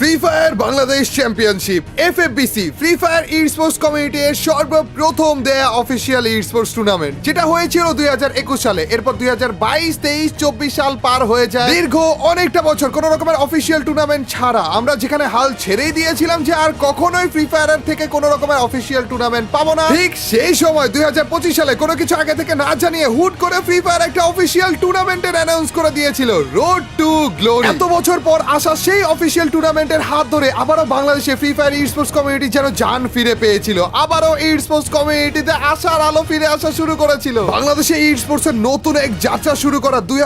Free fire Bangladesh championship FFBC free fire esports community এর সর্বপ্রথম দেয়া অফিসিয়াল ই sports tournament যেটা হয়েছিল দুই হাজার একুশ সালে। এরপর দুই হাজার বাইশ, তেইশ, চব্বিশ সাল পার হয়ে যায়। দীর্ঘ অনেকটা বছর কোন রকমের অফিসিয়াল টুর্নামেন্ট ছাড়া আমরা যেখানে হাল ছেড়েই দিয়েছিলাম যে আর কখনোই ফ্রি ফায়ারের থেকে কোন রকমের অফিসিয়াল টুর্নামেন্ট পাবো না। ঠিক সেই সময় দুই হাজার পঁচিশ সালে কোনো কিছু আগে থেকে না জানিয়ে হুট করে ফ্রি ফায়ার একটা অফিসিয়াল টুর্নামেন্টের অ্যানাউন্স করে দিয়েছিল। রোড টু গ্লোরি এত বছর পর আসা সেই অফিসিয়াল টুর্নামেন্টের হাত ধরে আবারও বাংলাদেশে ফ্রি ফায়ার ই কমিউনিটি যেন জান ফিরে পেয়েছিল। আবারও ই কমিউনিটিতে আসার আলো ফিরে আসা শুরু করেছিল। বাংলাদেশে ই এর নতুন এক যাত্রা শুরু করা দুই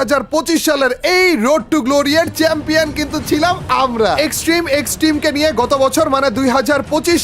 সালের এই রোড টু গ্লোরি এর চ্যাম্পিয়ন কিন্তু ছিলাম আমরা। এক্সট্রিম এক্সট্রিম কে নিয়ে গত বছর মানে দুই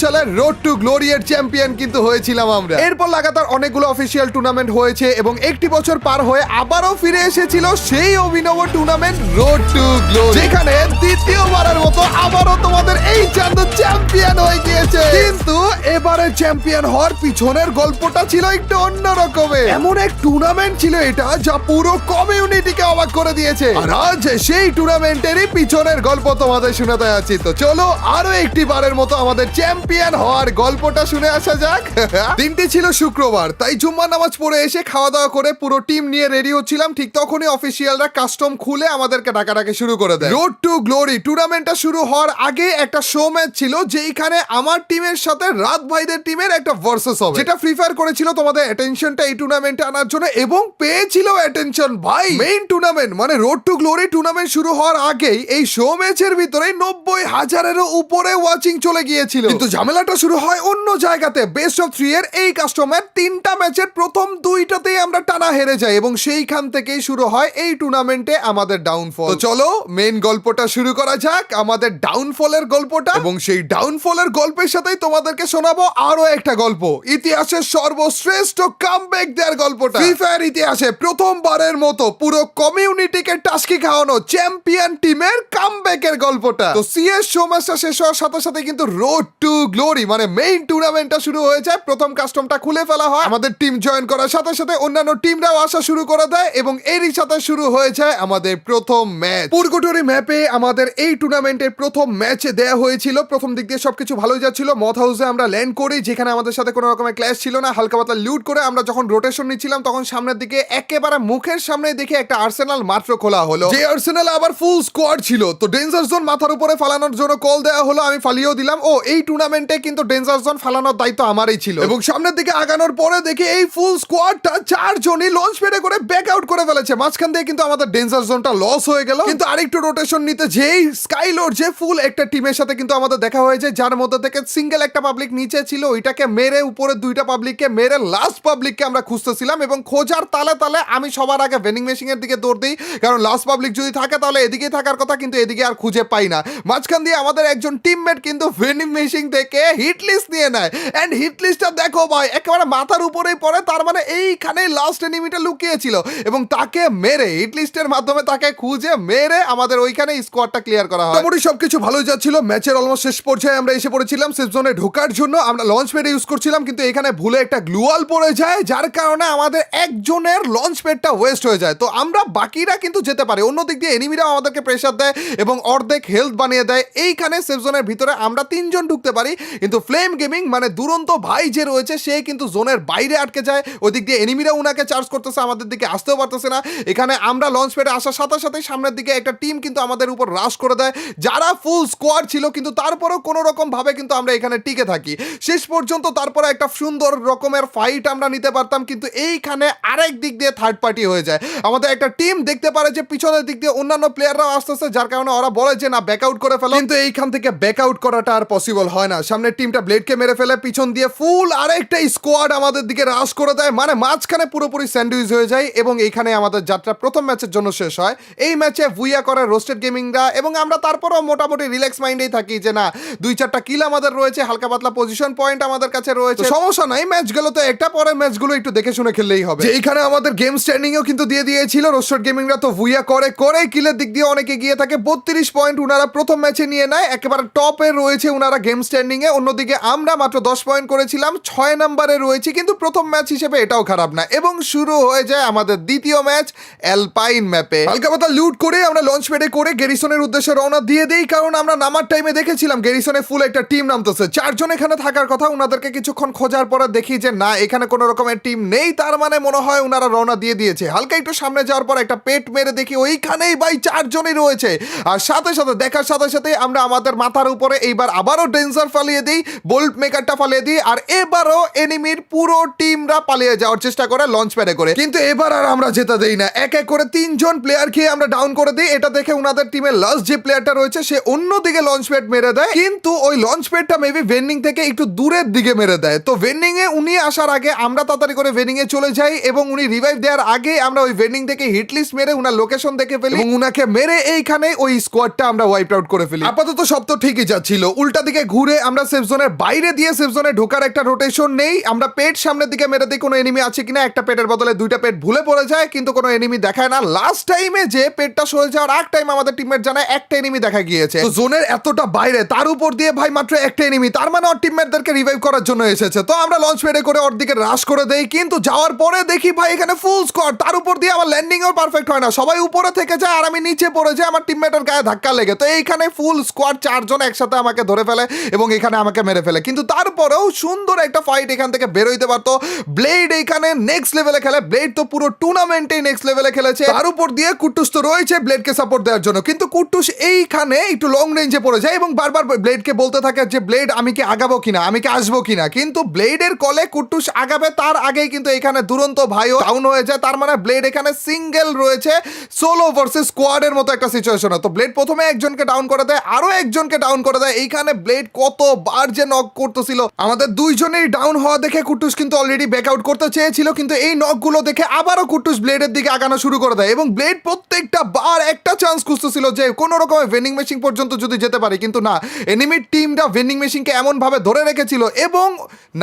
সালের রোড টু গ্লোরি এর চ্যাম্পিয়ন কিন্তু হয়েছিলাম আমরা। এরপর লাগাতার অনেকগুলো অফিসিয়াল টুর্নামেন্ট হয়েছে এবং একটি বছর পার হয়ে আবারও ফিরে এসেছিল সেই অভিনব টুর্নামেন্ট রোড টু গ্লোরি যেখানে দ্বিতীয়বারের মতো আবারও তোমাদের এই চান্দ চ্যাম্পিয়ন হয়ে গিয়েছে। কিন্তু এবারে চ্যাম্পিয়ন হওয়ার পিছনের গল্পটা ছিল একটু অন্য রকমের। এমন এক টুর্নামেন্ট ছিল এটা যা পুরো কমিউনিটিকে অবাক করে দিয়েছে। আর আজ সেই টুর্নামেন্টেরই পিছনের গল্প তোমাদের শোনাতে আছি। তো চলো আরও একটি বারের মতো আমাদের চ্যাম্পিয়ন হওয়ার গল্পটা শুনে আসা যাক। দিনটি ছিল শুক্রবার, তাই জুম্মা নামাজ পড়ে এসে খাওয়া দাওয়া করে পুরো টিম নিয়ে রেডি হচ্ছিলাম। ঠিক তখনই অফিসিয়ালরা কাস্টম খুলে আমাদেরকে ডাকাডাকি শুরু করে দেয়। রোড টু গ্লোরি টুর্নামেন্টটা শুরু হওয়ার আগে একটা শো ম্যাচ ছিল যেইখানে আমার টিমের সাথে রাত ভাইদের টিমের একটা ভার্সেস হবে। যেটা ফ্রি ফায়ার করেছিল তোমাদের অ্যাটেনশনটা এই টুর্নামেন্টে আনার জন্য এবং পেয়েছিল অ্যাটেনশন ভাই মেইন টুর্নামেন্ট মানে রোড টু গ্লোরি টুর্নামেন্ট শুরু হওয়ার আগেই এই শো ম্যাচের ভিতরে নব্বই হাজারেরও উপরে ওয়াচিং চলে গিয়েছিল। কিন্তু ঝামেলাটা শুরু হয় অন্য জায়গাতে। বেস্ট অফ থ্রি এর এই কাস্টমার তিনটা ম্যাচের প্রথম দুইটাতেই আমরা টানা হেরে যাই এবং সেইখান থেকেই শুরু হয় এই টুর্নামেন্টে আমাদের ডাউনফল চলো মেইন গল্পটা শুরু করা যাক। আমাদের ডাউনফলের গল্পটা? এবং সেই ডাউনফলের গল্পের সাথেই তোমাদেরকে শোনাবো আরও একটা গল্প। ইতিহাসের সর্বশ্রেষ্ঠ কামব্যাক দেওয়ার গল্পটা। ফ্রি ফায়ার ইতিহাসে প্রথমবারের মতো পুরো কমিউনিটিকে টাস্কি খাওয়ানো চ্যাম্পিয়ন টিমের কামব্যাকের গল্পটা। তো সিএস ম্যাচটা শেষ হওয়ার সাথে সাথে কিন্তু রোড টু গ্লোরি মানে মেইন টুর্নামেন্টটা শুরু হয়ে যায়। প্রথম কাস্টমটা খুলে ফেলা হয়। আমাদের টিম জয়েন করার সাথে সাথে অন্যান্য টিমরাও আসা শুরু করে দেয় এবং এরই সাথে শুরু হয়ে যায় আমাদের প্রথম ম্যাচ পুরকুটুরি ম্যাপে আমাদের এই টুর্নামেন্টের প্রথম ম্যাচে দেয়া হয়েছিল। প্রথম দিক দিয়ে সবকিছু ভালোই যাচ্ছিল। মথ হাউসে আমরা ল্যান্ড করি, যেখানে আমাদের সাথে কোনো রকমের ক্ল্যাশ ছিল না। হালকা পাতলা লুট করে আমরা যখন রোটেশন নিচ্ছিলাম, তখন সামনের দিকে একেবারে মুখের সামনে দেখে একটা আর্সেনাল মাত্র খোলা হলো। যে আর্সেনাল আবার ফুল স্কোয়াড ছিল। তো ডেঞ্জার জোন মাথার উপরে ফালানোর জন্য কল দেওয়া হলো, আমি ফালিয়েও দিলাম। ও, এই টুর্নামেন্টে কিন্তু ডেঞ্জার জোন ফালানোর দায়িত্ব আমারই ছিল। এবং সামনের দিকে আগানোর পরে দেখি এই ফুল স্কোয়াডটা চারজনই লঞ্চ পেডে করে ব্যাক আউট করে ফেলেছে। মাঝখান দিয়ে কিন্তু আমাদের ডেঞ্জার জোনটা লস হয়ে গেল। কিন্তু আরেকটু রোটেশন নিতে যেই স্কাইলোর যে ফুল একটা টিমের সাথে কিন্তু আমাদের দেখা হয়েছে, যার মধ্যে থেকে সিঙ্গেল একটা পাবলিক নিচে ছিল, ওইটাকে মেরে উপরে দুইটা পাবলিককে মেরে লাস্ট পাবলিককে আমরা খুঁজতেছিলাম এবং খোঁজার তালে তালে আমি সবার আগে ভেনিং মেশিন এর দিকে দৌড় দিই, কারণ লাস্ট পাবলিক যদি থাকে তাহলে এদিকে থাকার কথা, কিন্তু এদিকে আর খুঁজে পাই না। মাঝখান দিয়ে আমাদের একজন টিমমেট কিন্তু ভেনিং মেশিন থেকে হিট লিস্ট নিয়ে নেয়। এন্ড হিট লিস্টটা দেখো ভাই, একেবারে মাথার উপরেই পড়ে, তার মানে এইখানে লাস্ট এনিমিটা লুকিয়েছিল এবং তাকে মেরে হিট লিস্টের মাধ্যমে তাকে খুঁজে মেরে আমাদের ওইখানে স্কোয়াডটা ক্লিয়ার করা হয়। মোটামুটি ভালোই যাচ্ছিল। ম্যাচের অলমোস্ট শেষ পর্যায়ে আমরা এসে পড়েছিলাম সেফ জোনে ঢোকার জন্য। আমরা লঞ্চ প্যাড ইউজ করছিলাম, কিন্তু এখানে ভুলে একটা গ্লুয়াল পড়ে যায়, যার কারণে আমাদের একজনের লঞ্চ প্যাডটা ওয়েস্ট হয়ে যায়। তো আমরা বাকিরা কিন্তু যেতে পারি। অন্য দিক দিয়ে এনিমিরাও আমাদেরকে প্রেশার দেয় এবং অর্ধেক হেলথ বানিয়ে দেয়। এইখানে সেফ জোনের ভিতরে আমরা তিনজন ঢুকতে পারি, কিন্তু ফ্লেম গেমিং মানে দুরন্ত ভাই যে রয়েছে, সে কিন্তু জোনের বাইরে আটকে যায়। ওই দিক দিয়ে এনিমিরা উনাকে চার্জ করতেছে, আমাদের দিকে আসতেও পারতেছে না। এখানে আমরা লঞ্চ প্যাডে আসার সাথে সাথে সামনের দিকে একটা টিম কিন্তু আমাদের উপর রাশ করে দেয়। যারা ফুল স্কোয়াড ছিল, কিন্তু তারপরেও কোনো রকম ভাবে কিন্তু আমরা এখানে টিকে থাকি। শেষ পর্যন্ত তারপরে একটা সুন্দর রকমের ফাইট আমরা নিতে পারতাম, কিন্তু এইখানে আরেক দিক দিয়ে থার্ড পার্টি হয়ে যায়। আমাদের একটা টিম দেখতে পারে যে পিছনের দিক দিয়ে অন্যান্য প্লেয়াররাও আসতেছে যার কারণে ওরা বলে যে, না ব্যাক আউট করে ফেলো। কিন্তু এইখান থেকে ব্যাক আউট করাটা আর পসিবল হয় না। সামনের টিমটা ব্লেডকে মেরে ফেলে, পিছন দিয়ে ফুল আরেকটা স্কোয়াড আমাদের দিকে রাশ করে দেয়। মানে মাঝখানে পুরোপুরি স্যান্ডউইচ হয়ে যায় এবং এইখানে আমাদের যাত্রা প্রথম ম্যাচের জন্য শেষ হয়। এই ম্যাচে ভুইয়া করে রোস্টেড গেমিংরা এবং আমরা তারপরও মোটামুটি রিল্যাক্স মাইন্ডেই থাকি যে না দুই চারটা কিল আমাদের রয়েছে হালকা পাতলা পজিশন পয়েন্ট আমাদের কাছে রয়েছে। সমস্যা নাই ম্যাচগুলো তো একটা পরে ম্যাচগুলো একটু দেখে শুনে খেললেই হবে। এইখানে আমাদের গেম স্ট্যান্ডিং এও কিন্তু দিয়ে দিয়েছিল রোস্টার গেমিংরা তো ভুইয়া করে করে কিলের দিক দিয়ে অনেকে গিয়ে থাকে। বত্রিশ পয়েন্ট উনারা প্রথম ম্যাচে নিয়ে নেয় একেবারে টপে রয়েছে উনারা গেম স্ট্যান্ডিং এ। অন্যদিকে আমরা মাত্র দশ পয়েন্ট করেছিলাম ছয় নম্বরে রয়েছি কিন্তু প্রথম ম্যাচ হিসেবে এটাও খারাপ না। এবং শুরু হয়ে যায় আমাদের দ্বিতীয় ম্যাচ অ্যালপাইন ম্যাপে হালকা পাতা লুট করে আমরা লঞ্চ প্যাডে করে গেরিসনের উদ্দেশ্যে রওনা দিয়ে দেই কারণ আমরা নামার টাইমে দেখেছিলাম গেরিসনে ফুল একটা টিম নামতেছে। চারজন এখানে থাকার কথা ওনাদেরকে কিছুক্ষণ খোঁজার পরে দেখি যে, না, এখানে কোনো রকমের টিম নেই। তার মানে মনে হয় ওনারা রওনা দিয়ে দিয়েছে। হালকা একটু সামনে যাওয়ার পর একটা পেট মেরে দেখি ওইখানেই ভাই চারজনই রয়েছে। আর সাথে সাথে, দেখার সাথে সাথে আমরা আমাদের মাথার উপরে এইবার আবারও ডেন্সার ফালিয়ে দিই বোল্ট মেকারটা ফালিয়ে দিই, আর এবারও এনিমির পুরো টিমরা পালিয়ে যাওয়ার চেষ্টা করে লঞ্চ প্যাডে করে। কিন্তু এবার আর আমরা যেতে দেই না। এক এক করে তিনজন প্লেয়ার খেয়ে আমরা ডাউন করে দিই। এটা দেখে ওনাদের টিমের লাস্ট যে প্লেয়ারটা রয়েছে, সে অন্যদিকে লঞ্চ প্যাড মেরে দেয়, কিন্তু ওই লঞ্চ প্যাডটা মেবি ভেন্ডিং থেকে একটু দূরের দিকে মেরে দেয়। তো ভেন্ডিং এ উনি আসার আগে আমরা তাড়াতাড়ি করে ভেন্ডিং এ চলে যাই এবং উনি রিভাইভ দেওয়ার আগে আমরা ওই ভেন্ডিং থেকে হিট লিস্ট মেরে উনার লোকেশন দেখে ফেলি এবং উনাকে মেরে এইখানে ওই স্কোয়াডটা আমরা ওয়াইপ আউট করে ফেলি। আপাতত সব তো ঠিকই যাচ্ছিল। উল্টা দিকে ঘুরে আমরা সেফ জোনের বাইরে দিয়ে সেফ জোনে ঢোকার একটা রোটেশন নেই। আমরা পেট সামনের দিকে মেরে দিই, কোনো এনিমি আছে কিনা? একটা পেটের বদলে দুইটা পেট ভুলে পড়ে যায়, কিন্তু কোনো এনিমি দেখায় না। লাস্ট টাইমে যে পেটটা সরে যাওয়ার আগ টাইম আমাদের টিমমেট জানায়, একটা এনিমি দেখা গিয়েছে। তো জোনের এতটা বাইরে, তার উপর দিয়ে ভাই মাত্র একটা এনিমি তার মানে ওর টিমমেটদেরকে রিভাইভ করার জন্য এসেছে। তো আমরা লঞ্চ পেডে করে ওর দিকে রাশ করে দেই, কিন্তু যাওয়ার পরে দেখি ভাই এখানে ফুল স্কোয়াড তার উপর দিয়ে আমার ল্যান্ডিংও পারফেক্ট হয় না। সবাই উপরে থেকে যায় আর আমি নিচে পড়ে যাই, আমার টিমমেটের গায়ে ধাক্কা লেগে। তো এইখানে ফুল স্কোয়াড চারজন একসাথে আমাকে ধরে ফেলে এবং এখানে আমাকে মেরে ফেলে। কিন্তু তারপরেও সুন্দর একটা ফাইট এখান থেকে বেরোইতে পারতো। ব্লেড এইখানে নেক্সট লেভেলে খেলে। ব্লেড তো পুরো টুর্নামেন্টেই নেক্সট লেভেলে খেলেছে। তার উপর দিয়ে কুট্টুস তো রয়েছে ব্লেডকে সাপোর্ট দেওয়ার জন্য। কিন্তু কুট্টুস এইখানে একটু লং রেঞ্জে পড়ে যায় এবং বারবার ব্লেডকে বলতে থাকে যে ব্লেড আমি কি আগাবো কিনা? আমি কি আসব কিনা? কিন্তু ব্লেডের কলে কুট্টুস আগাবে তার আগেই কিন্তু এখানে দুরন্ত ভাইও ডাউন হয়ে যায়। তার মানে ব্লেড এখানে সিঙ্গেল রয়েছে সোলো ভার্সেস স্কোয়াডের মতো একটা সিচুয়েশন তো ব্লেড প্রথমে একজনকে ডাউন করে দেয় আরও একজনকে ডাউন করে দেয়। এইখানে ব্লেড কতবার যে নক করতেছিল। আমাদের দুইজনেই ডাউন হওয়া দেখে কুটুস কিন্তু অলরেডি ব্যাক আউট করতে চেয়েছিল, কিন্তু এই নকগুলো দেখে আবারও কুট্টুস ব্লেডের দিকে আগানো শুরু করে দেয়। এবং ব্লেড প্রত্যেকটা বার একটা চান্স খুঁজতেছিল যে, কোনো রকমের ভেন্ডিং মেশিন পর্যন্ত যদি যেতে পারে, কিন্তু না এনিমির টিমটা ভেন্ডিং মেশিনকে এমনভাবে ধরে রেখেছিল এবং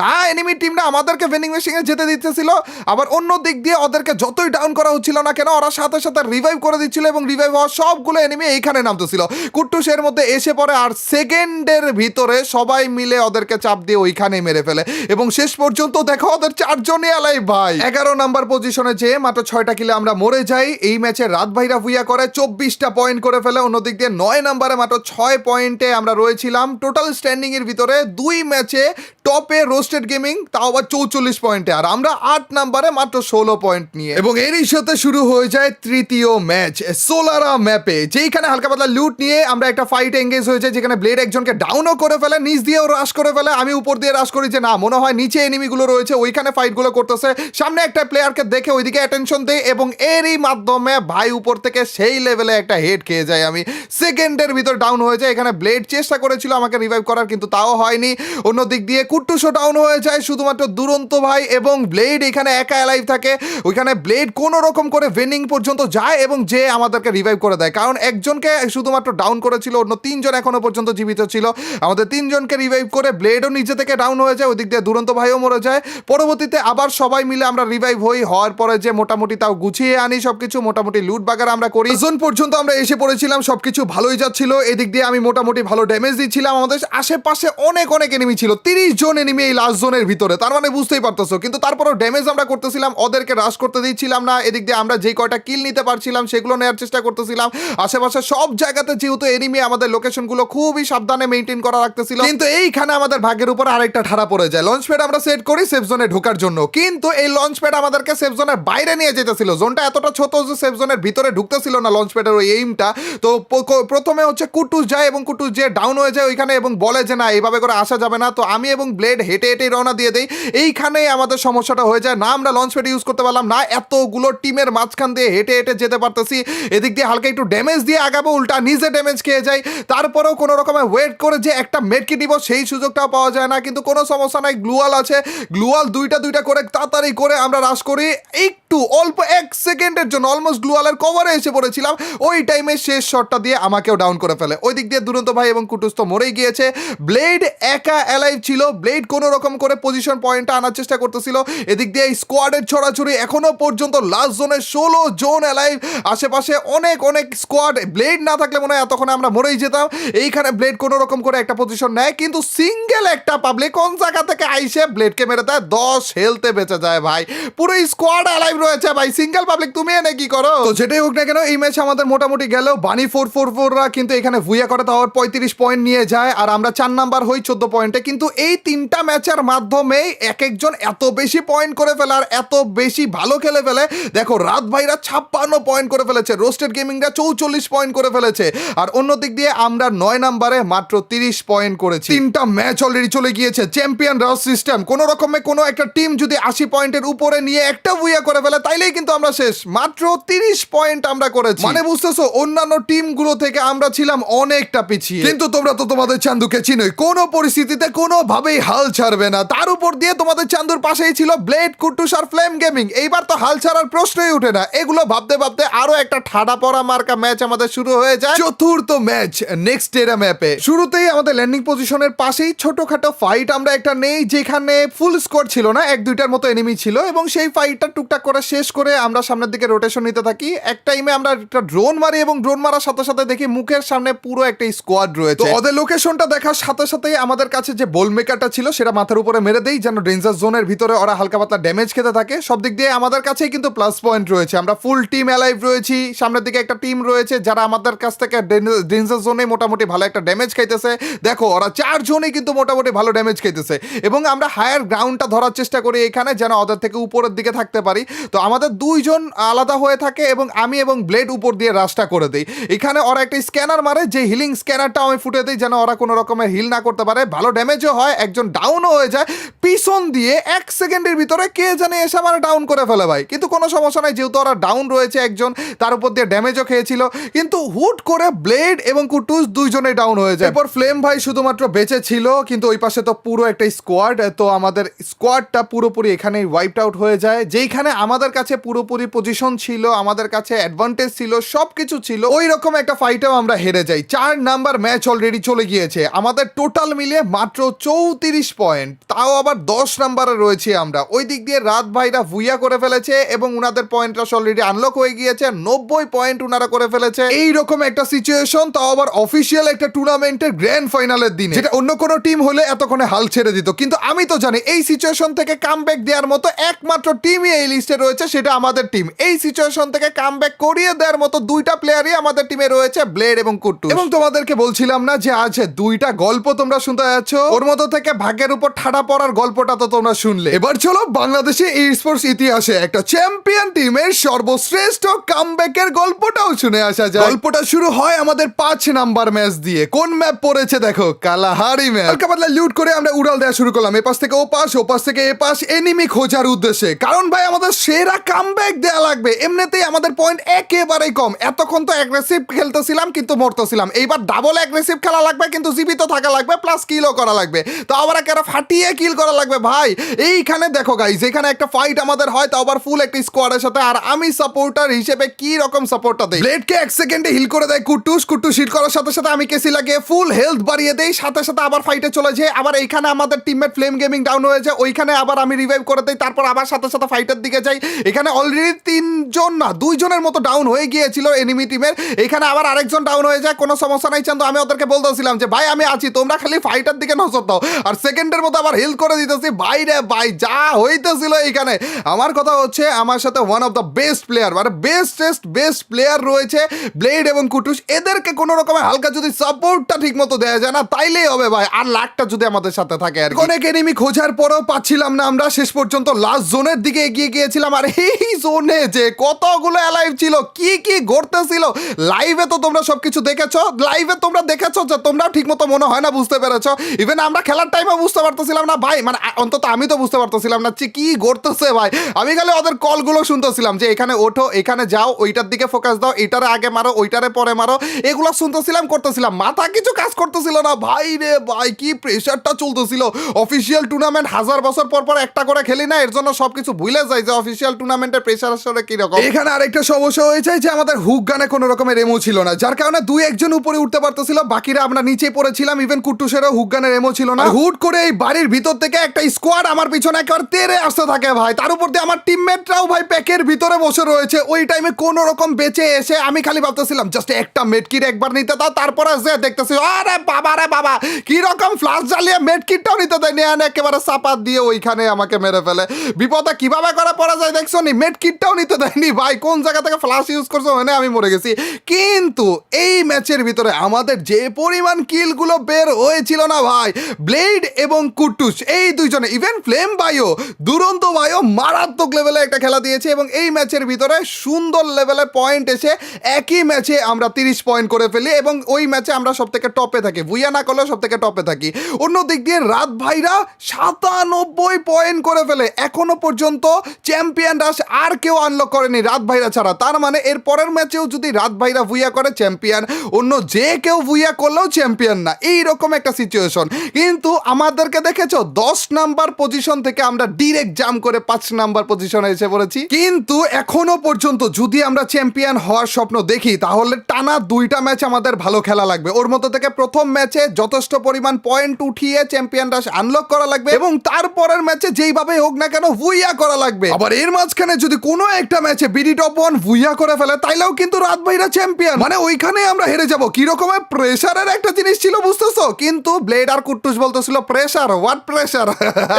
না এনিমির টিমটা আমাদেরকে ভেন্ডিং মেশিনে যেতে দিতেছিল, আবার অন্য দিক দিয়ে ওদেরকে যতই ডাউন করা হচ্ছিল না কেন, ওরা সাথে সাথে রিভাইভ করে দিচ্ছিল এবং রিভাইভ হওয়া সবগুলো এনিমি এইখানে নামতেছিল। কুট্টুস এর মধ্যে এসে পড়ে আর সেকেন্ডের ভিতরে সবাই মিলে ওদেরকে চাপ দিয়ে ওইখানে মেরে ফেলে। এবং শেষ পর্যন্ত দেখো ওদের চারজনই আলাই ভাই। এগারো নাম্বার পজিশনে যেয়ে মাত্র ছয়টা কিলে আমরা মরে যাই, এই ম্যাচে রাত ভাইরা ভুইয়া করে, চব্বিশটা পয়েন্ট করে ফেলে, অন্যদিক দিয়ে নয় নাম্বারে মাত্র ছয় পয়েন্টে আমরা রয়েছিলাম। টোটাল স্ট্যান্ডিংয়ের ভিতরে দুই ম্যাচে টপে রোস্টেড গেমিং, তাও আবার চৌচল্লিশ পয়েন্টে। আর আমরা আট নাম্বারে মাত্র ষোলো পয়েন্ট নিয়ে। এবং এরই সাথে শুরু হয়ে যায় তৃতীয় ম্যাচ, সোলারা ম্যাপে, যেইখানে হালকা পাতলা লুট নিয়ে আমরা একটা ফাইট এঙ্গেজ হয়েছে যেখানে ব্লেড একজনকে ডাউনও করে ফেলে, নিচ দিয়ে দিয়েও রাশ করে ফেলে, আমি উপর দিয়ে রাশ করি যে না, মনে হয় নিচে এনিমিগুলো রয়েছে, ওইখানে ফাইটগুলো করতেছে। সামনে একটা প্লেয়ারকে দেখে ওইদিকে অ্যাটেনশন দেয় এবং এরই মাধ্যমে ভাই উপর থেকে সেই লেভেলে একটা হেড খেয়ে যাই আমি। সেকেন্ডের ভিতর ডাউন হয়ে যায়, এখানে ব্লেড চেষ্টা করেছিল আমাকে রিভাইভ করার, কিন্তু তাও হয়নি। অন্য দিক দিয়ে কুট্টুসও ডাউন হয়ে যায়। শুধুমাত্র দুরন্ত ভাই এবং ব্লেড এখানে একা অ্যালাইভ থাকে। ওইখানে ব্লেড কোনো রকম করে ভেন্ডিং পর্যন্ত যায় এবং যে আমাদেরকে রিভাইভ করে দেয়। কারণ একজনকে শুধুমাত্র ডাউন করেছিল, অন্য তিনজন এখনও পর্যন্ত জীবিত ছিল। আমাদের তিনজনকে রিভাইভ করে ব্লেডও নিজে থেকে ডাউন হয়ে যায়, ওদিক দিয়ে দুরন্ত ভাইও মরে যায়। পরবর্তীতে আবার সবাই মিলে আমরা রিভাইভ হই। হওয়ার পরে যে মোটামুটি তাও গুছিয়ে আনি সবকিছু, মোটামুটি লুট বাগার আমরা করি। জোন পর্যন্ত আমরা এসে পড়েছিলাম, সবকিছু ভালোই যাচ্ছিল। এদিক দিয়ে আমি মোটামুটি ভালো ড্যামেজ দিচ্ছিলাম। আমাদের আশেপাশে অনেক অনেক এনিমি ছিল। তিরিশ জন এনিমি এই লাস্ট জোনের ভিতরে। তার মানে বুঝতেই পারতেছো। কিন্তু তারপরও ড্যামেজ আমরা করতেছিলাম, ওদেরকে রাশ করতে দিচ্ছিলাম না। এদিক দিয়ে আমরা যেই কয়টা কিল নিতে পারছিলাম, সেগুলো নেওয়ার চেষ্টা করতেছিলাম। আশেপাশে সব জায়গাতে যেহেতু এনিমি আমাদের লোকেশনগুলো খুবই সাবধানে মেনটেন করা রাখতেছিল। কিন্তু এইখানে আমাদের ভাগ্যের উপর আরেকটা ঠাড়া পড়ে যায়। লঞ্চ প্যাড আমরা সেট করি সেফ জোনে ঢোকার জন্য। কিন্তু এই লঞ্চ প্যাড আমাদেরকে সেফ জোনের বাইরে নিয়ে যেতেছিল। জোনটা এতটা ছোট যে সেফ জোনের ভিতরে ঢুকতেছিল না লঞ্চ প্যাডের ওই এইমটা তো প্রথমে হচ্ছে কুটুস যায় এবং কুটুস যে ডাউন হয়ে যায় ওইখানে এবং বলে যে না এইভাবে করে আসা যাবে না। তো আমি এবং ব্লেড হেঁটে হেঁটে রওনা দিয়ে দেই। এইখানে আমাদের সমস্যাটা হয়ে যায়। না আমরা লঞ্চ প্যাড ইউজ করতে পারলাম, না এতগুলো টিমের মাঝখান দিয়ে হেঁটে হেঁটে যেতে পারতেছি। এদিক দিয়ে হালকা একটু ড্যামেজ দিয়ে আগাবো, উল্টা নিজে ড্যামেজ খেয়ে যাই। তারপরেও কোনো রকমে ওয়েট করে যে একটা মেডকি দিব সেই সুযোগটাও পাওয়া যায় না। কিন্তু কোনো সমস্যা নাই গ্লুয়াল আছে। গ্লুয়াল দুইটা দুইটা করে তাড়াতাড়ি করে আমরা রাশ করি। একটু অল্প এক সেকেন্ডের জন্য অলমোস্ট গ্লুয়ালের কভারে এসে পড়েছিলাম। ওই টাইমে শেষ শটটা দিয়ে আমাকেও ডাউন করে ফেলে। ওই দিক দিয়ে দুরন্ত ভাই এবং কুটুস তো মরেই গিয়েছে। ব্লেড একা অ্যালাইভ ছিল ব্লেড কোনো রকম করে পজিশন পয়েন্টটা আনার চেষ্টা করতেছিল। এদিক দিয়ে স্কোয়াডের ছড়াছড়ি এখনও পর্যন্ত লাস্ট জোনে ষোলো জোন অ্যালাইভ আশেপাশে অনেক অনেক স্কোয়াড ব্লেড না থাকলে মনে হয় এতক্ষণে আমরা মরেই যেতাম। এইখানে ব্লেড কোনো রকম করে একটা পজিশন নেয়, কিন্তু সিঙ্গেল একটা পাবলিক কোন জায়গা থেকে আইসে ব্লেডকে মেরে দেয়? দশ হেলতে বেঁচে যায় ভাই। পুরো স্কোয়াড অ্যালাইভ রয়েছে ভাই। সিঙ্গেল পাবলিক তুমি এনে কি করো? তো যেটাই হোক না কেন, এই ম্যাচ আমাদের মোটামুটি গেল। বানি ফোর ফোর ফোররা কিন্তু এখানে ভুইয়া করে তাও পঁয়ত্রিশ পয়েন্ট নিয়ে যায়। আর আমরা চার নাম্বার হই চোদ্দ পয়েন্টে কিন্তু এই তিনটা ম্যাচের মাধ্যমে এক একজন এত বেশি পয়েন্ট করে ফেলে আর এত বেশি ভালো খেলে ফেলে। দেখো রাত ভাইরা ছাপ্পান্ন পয়েন্ট করে ফেলেছে রোস্টেড গেমিংরা চৌচল্লিশ পয়েন্ট করে ফেলেছে। আর অন্য দিক দিয়ে আমরা নয় নাম্বারে মাত্র তিরিশ পয়েন্ট করেছি। তিনটা ম্যাচ অলরেডি চলে গিয়েছে চ্যাম্পিয়ন রাউস সিস্টেম কোনো রকমে কোনো একটা টিম যদি আশি পয়েন্টের উপরে নিয়ে একটা বুইয়া করে ফেলে তাইলেই কিন্তু আমরা শেষ। মাত্র তিরিশ পয়েন্ট আমরা করেছি। মানে বুঝতেছো অন্যান্য টিমগুলো থেকে আমরা ছিলাম অনেকটা পিছিয়ে। কিন্তু তোমরা তো তোমাদের চান্দুকে চিনোই। কোনো পরিস্থিতিতে কোনোভাবেই হাল ছাড়বে না। তার উপর দিয়ে তোমাদের চান্দুর পাশেই ছিল ব্লেড কুটুস আর ফ্লেম গেমিং এইবার তো হাল ছাড়ার প্রশ্নই উঠে না। এগুলো ভাবতে ভাবতে আরও একটা ঠাডা পড়া মার্কা ম্যাচ আমাদের শুরু হয়ে যায়। চতুর্থ ম্যাচ নেক্সট এরা ম্যাপে শুরুতেই আমাদের ল্যান্ডিং পজিশনের পাশেই ছোটখাটো ফাইট আমরা একটা নেই যেখানে ফুল স্কোর ছিল না এক দুইটার মতো এনিমি ছিল এবং সেই ফাইটটা টুকটাক করে শেষ করে আমরা সামনের দিকে রোটেশন নিতে থাকি। এক টাইমে আমরা একটা ড্রোন মারি এবং ড্রোন মারার সাথে সাথে দেখি মুখের সামনে পুরো একটা স্কোয়াড রয়েছে। ওদের লোকেশনটা দেখার সাথে সাথেই আমাদের কাছে যে বোল মেকারটা ছিল, সেটা মাথার উপরে মেরে দেই, যেন ডেঞ্জার জোনের ভিতরে ওরা হালকা পাতলা ড্যামেজ খেতে থাকে। সব দিক দিয়ে আমাদের কাছেই কিন্তু প্লাস পয়েন্ট রয়েছে। আমরা ফুল টিম অ্যালাইভ রয়েছি, সামনের দিকে একটা টিম রয়েছে, যারা আমাদের কাছ থেকে ডেঞ্জার জোনে মোটামুটি ভালো একটা ড্যামেজ খাইতেছে। দেখো, ওরা চারজনই কিন্তু মোটামুটি ভালো ড্যামেজ খাইতেছে। এবং আমরা হায়ার গ্রাউন্ডটা ধরার চেষ্টা করি এখানে, যেন ওদের থেকে উপরের দিকে থাকতে পারি। তো আমাদের দুইজন আলাদা হয়ে থাকে এবং আমি এবং ব্লেড উপর দিয়ে রাশটা করে দিই। এখানে ওরা একটা স্ক্যানার মারে, যে হিলিং স্ক্যানারটা আমি ফুটে দিই, যেন ওরা কোনো রকমের হিল না করতে পারে। ভালো ড্যামেজও হয় একজন ডাউনও হয়ে যায়, পিছন দিয়ে এক সেকেন্ডের ভিতরে কে জানে এসে আমার ডাউন করে ফেলে ভাই। কিন্তু কোনো সমস্যা নাই, যেহেতু ওরা ডাউন রয়েছে একজন, তার উপর দিয়ে ড্যামেজও খেয়েছিল। কিন্তু হুট করে ব্লেড এবং কুটুস দুইজনেই ডাউন হয়ে যায়। এরপর ফ্লেম ভাই শুধুমাত্র বেঁচে ছিল, কিন্তু ওই পাশে তো পুরো একটা স্কোয়াড তো আমাদের স্কোয়াডটা পুরোপুরি এখানে ওয়াইপড আউট হয়ে যায়। যেইখানে আমাদের কাছে পুরোপুরি পজিশন ছিল, আমাদের কাছে অ্যাডভান্টেজ ছিল সব কিছু ছিল ওই রকম একটা ফাইটেও আমরা হেরে যাই। চার নাম্বার ম্যাচ অলরেডি চলে গিয়েছে। আমাদের টোটাল মিলিয়ে মাত্র চৌত্রিশ পয়েন্ট। তাও আবার দশ নাম্বারে রয়েছি আমরা। ওই দিক দিয়ে রাত ভাইরা ভুইয়া করে ফেলেছে এবং উনাদের পয়েন্টটা অলরেডি আনলক হয়ে গিয়েছে। নব্বই পয়েন্ট উনারা করে ফেলেছে। এই রকম একটা সিচুয়েশন তাও আবার অফিসিয়াল একটা টুর্নামেন্টের গ্র্যান্ড ফাইনালের দিনে। যেটা অন্য কোনো টিম হলে এতক্ষণে হাল ছেড়ে দিত। কিন্তু আমি তো জানি, এই সিচুয়েশন থেকে কামব্যাক দেওয়ার মতো একমাত্র টিমই এই লিস্টে রয়েছে, সেটা আমাদের টিম এই সিচুয়েশন থেকে কামব্যাক করিয়ে দেওয়ার মতো দুইটা প্লেয়ারই আমাদের টিমে রয়েছে ব্লেড এবং কুট্টু এবং তোমাদেরকে বলছিলাম না যে আজ দুইটা গল্প তোমরা শুনতে যাচ্ছ? ওর মতো থেকে ভাগ্যের উপর ঠাডা পড়ার গল্পটা তো তোমরা শুনলে। এবার চলো বাংলাদেশে এই স্পোর্টস ইতিহাসে একটা চ্যাম্পিয়ন টিমের সর্বশ্রেষ্ঠ কামব্যাকের গল্পটাও শুনে আসা যায় গল্পটা শুরু হয় আমাদের পাঁচ নাম্বার ম্যাচ দিয়ে। কোন ম্যাপ পড়েছে দেখো? কালাহারি ম্যাপ হালকা পাতলা লুট করে আমরা উড়াল দেওয়া শুরু করলাম। এপাশ থেকে ও পাশ ও পাশ থেকে এ পাশ এনিমি খোঁজার উদ্দেশ্যে। কারণ ভাই, আমাদের সেরা কামব্যাক দেয়া লাগবে। এমনিতেই আমাদের পয়েন্ট একেবারেই কম। এতক্ষণ তো অ্যাগ্রেসিভ খেলতেছিলাম, কিন্তু মরতেছিলাম। এইবার ডাবল অ্যাগ্রেসিভ খেলা লাগবে, কিন্তু জীবিত থাকা লাগবে প্লাস কিলও করা লাগবে। তো আবার একেবারে ফাটিয়ে কিল করা লাগবে ভাই। এইখানে দেখো গাইজ এখানে একটা ফাইট আমাদের হয় তো আবার ফুল একটা স্কোয়াডের সাথে। আর আমি সাপোর্টার হিসেবে কি রকম সাপোর্টটা দেই? ব্লেডকে এক সেকেন্ডে হিল করে দেয়, কুটুস কুটুস হিট করার সাথে সাথে আমি কেসি লাগিয়ে ফুল হেলথ বাড়িয়ে দেই। সাথে সাথে আবার ফাইটে চলে যায় আবার এইখানে আমাদের টিমমেট ফ্লেম গেমিং ডাউন হয়ে যায়। ওইখানে আবার আমি রিভাইভ করে দেই, তারপর আবার সাথে সাথে ফাইটের দিকে যাই। এখানে অলরেডি তিনজন না, দুইজনের মতো ডাউন হয়ে গিয়েছিল এনিমি টিমের এখানে আবার আরেকজন ডাউন হয়ে যায়, কোনো সমস্যা নাই, চান্দু। আমি ওদেরকে বলতেছিলাম যে, ভাই, আমি আছি, তোমরা খালি ফাইটার দিকে নজর দাও। আর সেকেন্ডের মতো আবার হেল্প করে দিতেছি। ভাই রে ভাই যা হইতেছিল এইখানে। আমার কথা হচ্ছে, আমার সাথে one of the best player মানে বেস্টেস্ট বেস্ট প্লেয়ার রয়েছে ব্লেড এবং কুটুস। এদেরকে কোনো রকমের হালকা যদি সাপোর্টটা ঠিক মতো দেওয়া যায় না, তাইলেই হবে ভাই। আর লাখটা যদি আমাদের সাথে থাকে আর। অনেক এনিমি খোঁজার পরেও পাচ্ছিলাম না আমরা। শেষ পর্যন্ত লাস্ট জোনের দিকে এগিয়ে গিয়েছিলাম। আর এই জোনে যে কতগুলো অ্যালাইভ ছিল, কি কি ঘটতেছিল লাইভে তো তোমরা সবকিছু দেখেছ। লাইভে তোমরা দেখেছ যে তোমরা ঠিক মতো মনে হয় না, বুঝতে পেরেছ। ইভেন আমরা খেলার টাইম টাইমে বুঝতে পারতেছিলাম না। ভাই মানে অন্তত আমি তো বুঝতে পারতেছিলাম না যে কি ঘটতেছে ভাই। আমি খালি ওদের কলগুলো শুনতেছিলাম যে এখানে ওঠো এখানে যাও ওইটার দিকে ফোকাস দাও এটারে আগে মারো ওইটারে পরে মারো। এগুলো শুনতেছিলাম করতেছিলাম। মাথা কিছু কাজ করতেছিল না। ভাই রে ভাই কি প্রেশারটা চলতেছিল। অফিসিয়াল টুর্নামেন্ট হাজার বছর পর পর একটা করে খেলি না এর জন্য সবকিছু ভুলে যায় যে অফিসিয়াল টুর্নামেন্টের প্রেশার আসলে কীরকম। এখানে আরেকটা সমস্যা হয়েছে যে আমাদের হুক গানে কোনো রকমের এমো ছিল না। যার কারণে দুই একজন উপরে উঠতে পারতেছিল বাকিরা আমরা নিচে পড়েছিলাম ইভেন কুট্টুসেরও হুক গানের এমো ছিল না। হুট করে এই বাড়ির ভিতর থেকে একটা স্কোয়াড আমার পিছনে একবার তেরে আসতে থাকে ভাই। তার উপর দিয়ে আমার টিমমেটরাও ভাই প্যাকের ভিতরে বসে রয়েছে। ওই টাইমে কোনো রকম বেঁচে এসে আমি খালি ভাবতেছিলাম, জাস্ট একটা মেডকিট একবার নিতে দাও, তারপরে যে দেখতেছি, আরে বাবা রে বাবা, কি রকম ফ্লাশ জ্বালিয়ে মেডকিটটাও নিতে দেয়? নিয়ে আনে একেবারে চাপাত দিয়ে ওইখানে আমাকে মেরে ফেলে। বিপদে কীভাবে করে পড়া যায় দেখছ নি? মেডকিটটাও নিতে দেয়নি ভাই। কোন জায়গা থেকে ফ্লাশ ইউজ করছ মানে আমি মরে গেছি। কিন্তু এই ম্যাচের ভিতরে আমাদের যে পরিমাণ কিলগুলো বের হয়েছিল না ভাই ব্লেড এবং কুট্টুস এই দুইজনে ইভেন ফ্লেম বায়ো দুরন্ত বায়ো মারাত্মক লেভেলে একটা খেলা দিয়েছে এবং এই ম্যাচের ভিতরে সুন্দর লেভেলে পয়েন্ট এসে একই ম্যাচে আমরা তিরিশ পয়েন্ট করে ফেলি এবং ওই ম্যাচে আমরা সব থেকে টপে থাকি। ভুইয়া না করলেও সব থেকে টপে থাকি। অন্য দিক দিয়ে রাত ভাইরা সাতানব্বই পয়েন্ট করে ফেলে। এখনও পর্যন্ত চ্যাম্পিয়ন রাশ আর কেউ আনলক করেনি রাত ভাইরা ছাড়া। তার মানে এর পরের ম্যাচেও যদি রাত ভাইরা ভুইয়া করে চ্যাম্পিয়ন অন্য যে কেউ ভুইয়া করলেও চ্যাম্পিয়ন না। এই রকম একটা সিচুয়েশন কিন্তু আমাদেরকে দেখেছ? দশ নাম্বার পজিশন থেকে আমরা ডিরেক্ট জাম করে পাঁচ নাম্বার পজিশনে এসে পড়েছি। কিন্তু এখনও পর্যন্ত যদি আমরা চ্যাম্পিয়ন হওয়ার স্বপ্ন দেখি, তাহলে টানা দুইটা ম্যাচ আমাদের ভালো খেলা লাগবে। ওর মতো থেকে প্রথম ম্যাচে যথেষ্ট পরিমাণ পয়েন্ট উঠিয়ে চ্যাম্পিয়ন রাশ আনলক করা লাগবে এবং তারপরের ম্যাচে যেইভাবে হোক না কেন ভুইয়া করা লাগবে। আবার এর মাঝখানে যদি কোনো একটা ম্যাচে বিডি টপ ওয়ান ভুইয়া করে ফেলে, তাইলেও কিন্তু রাত ভাইরা চ্যাম্পিয়ন মানে ওইখানে আমরা হেরে যাব। কি রকমের প্রেসারের একটা জিনিস ছিল, বুঝতেছো? কিন্তু ব্লেড আর কুট্টুস বলতেছিল প্রেসার হোয়াট প্রেসার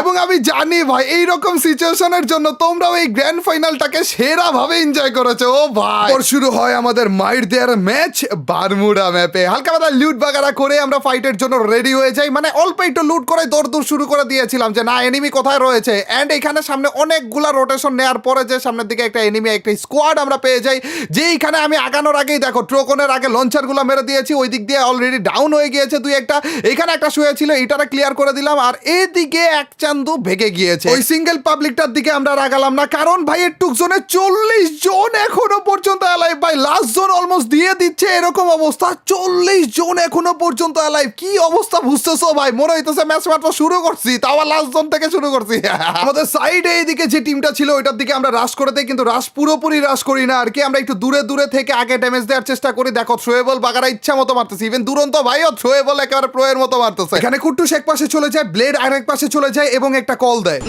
এবং আমি জানি ভাই এই রকম সিচুয়েশনের জন্য তোমরাও এই গ্র্যান্ড ফাইনালটাকে সেরা ভাবে এনজয় করেছ। ও ভাই। শুরু হয় আমাদের মাইর দেয়ার ম্যাচ বারমুডা ম্যাপে হালকা পাতা লুট বাগারা করে আমরা ফাইটের জন্য রেডি হয়ে যাই। মানে অল্প একটু লুট করে দৌড় দৌড় শুরু করে দিয়েছিলাম যে, না এনিমি কোথায় রয়েছে? এন্ড এখানে সামনে অনেকগুলা রোটেশন নেওয়ার পরে যে সামনের দিকে একটা এনিমি একটা স্কোয়াড আমরা পেয়ে যাই। যে যেইখানে আমি আগানোর আগেই দেখো ট্রোকনের আগে লঞ্চারগুলো মেরে দিয়েছি। ওই দিক দিয়ে অলরেডি ডাউন হয়ে গিয়েছে দুই একটা। এখানে একটা শুয়ে ছিল এটারা ক্লিয়ার করে দিলাম আর এদিকে এক চান্দু ভেগে গিয়েছে। ওই সিঙ্গেল পাবলিকটার দিকে আমরা রাগালাম না কারণ ভাই এর টুক জোনে চল্লিশ জন এখনও পর্যন্ত অ্যালাইভ ভাই লাস্ট জোন অলমোস্ট দিয়ে দিচ্ছে এরকম অবস্থা। চল্লিশ জন এখনও পর্যন্ত অ্যালাইভ কি অবস্থা বুঝতেছো ভাই? মনে হইতেছে ম্যাচ মাত্র শুরু করছি তাও লাস্ট জোন থেকে শুরু করছি। আমাদের সাইডে এইদিকে যে টিমটা ছিল ওইটার দিকে আমরা রাশ করে দেই কিন্তু রাশ পুরোপুরি রাশ করি না আর কি আমরা একটু দূরে দূরে থেকে আগে ড্যামেজ দেওয়ার চেষ্টা করি। দেখো থ্রোয়েবল বাগারা ইচ্ছা মতো মারতেছি ইভেন দুরন্ত ভাইও থ্রোয়েবল একেবারে প্রোয়ের মতো মারতেছে। এখানে কুট্টুস এক পাশে চলে যায় ব্লেড আরেক পাশে চলে যায় এবং একটা কল দেয়।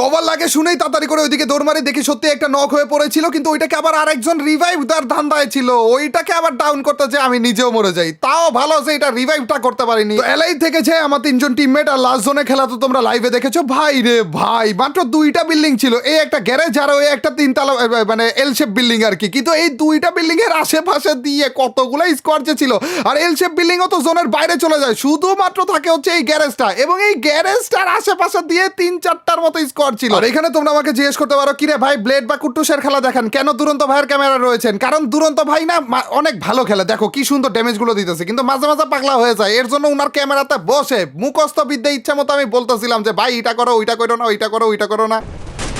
কভার লাগে। শুনেই তাড়াতাড়ি করে ওইদিকে দৌড় মারি দেখি সত্যি একটা নক হয়ে পড়েছিল কিন্তু ওইটাকে আবার আরেকজন রিভাইভ তার ধান্দায় ছিল। ওইটাকে আবার ডাউন করতে যে আমি নিজেও মরে যাই। তাও ভালো যে এটা রিভাইভটা করতে পারিনি। এলাই থেকে যে আমার তিনজন টিমমেট আর লাস্ট জোনে খেলা তো তোমরা লাইভে দেখেছ। ভাই রে ভাই মাত্র দুইটা বিল্ডিং ছিল। এই একটা গ্যারেজ আর ওই একটা তিনতলা মানে এল শেপ বিল্ডিং আর কি। কিন্তু এই দুইটা বিল্ডিং এর আশেপাশে দিয়ে কতগুলো স্কোয়ার যে ছিল। আর এল শেপ বিল্ডিং ও তো জোনের বাইরে চলে যায়। শুধুমাত্র থাকে হচ্ছে এই গ্যারেজটা এবং এই গ্যারেজটার আশেপাশে দিয়ে তিন চারটার মতো স্কোয়ার ছিল। আর। এখানে তোমরা আমাকে জিজ্ঞেস করতে পারো কিরে ভাই ব্লেড বা কুট্টুসের খেলা দেখেন? কেন দুরন্ত ভাইয়ের ক্যামেরা রয়েছেন? কারণ দুরন্ত ভাই না অনেক ভালো খেলে। দেখো কি সুন্দর ড্যামেজগুলো দিতেছে কিন্তু মাঝে মাঝে পাগলা হয়ে যায়। এর জন্য উনার ক্যামেরাতে বসে মুখস্থ বিদ্যা ইচ্ছা মতো আমি বলতেছিলাম যে ভাই এটা করো ওইটা করো না ওইটা করো ওইটা করো না।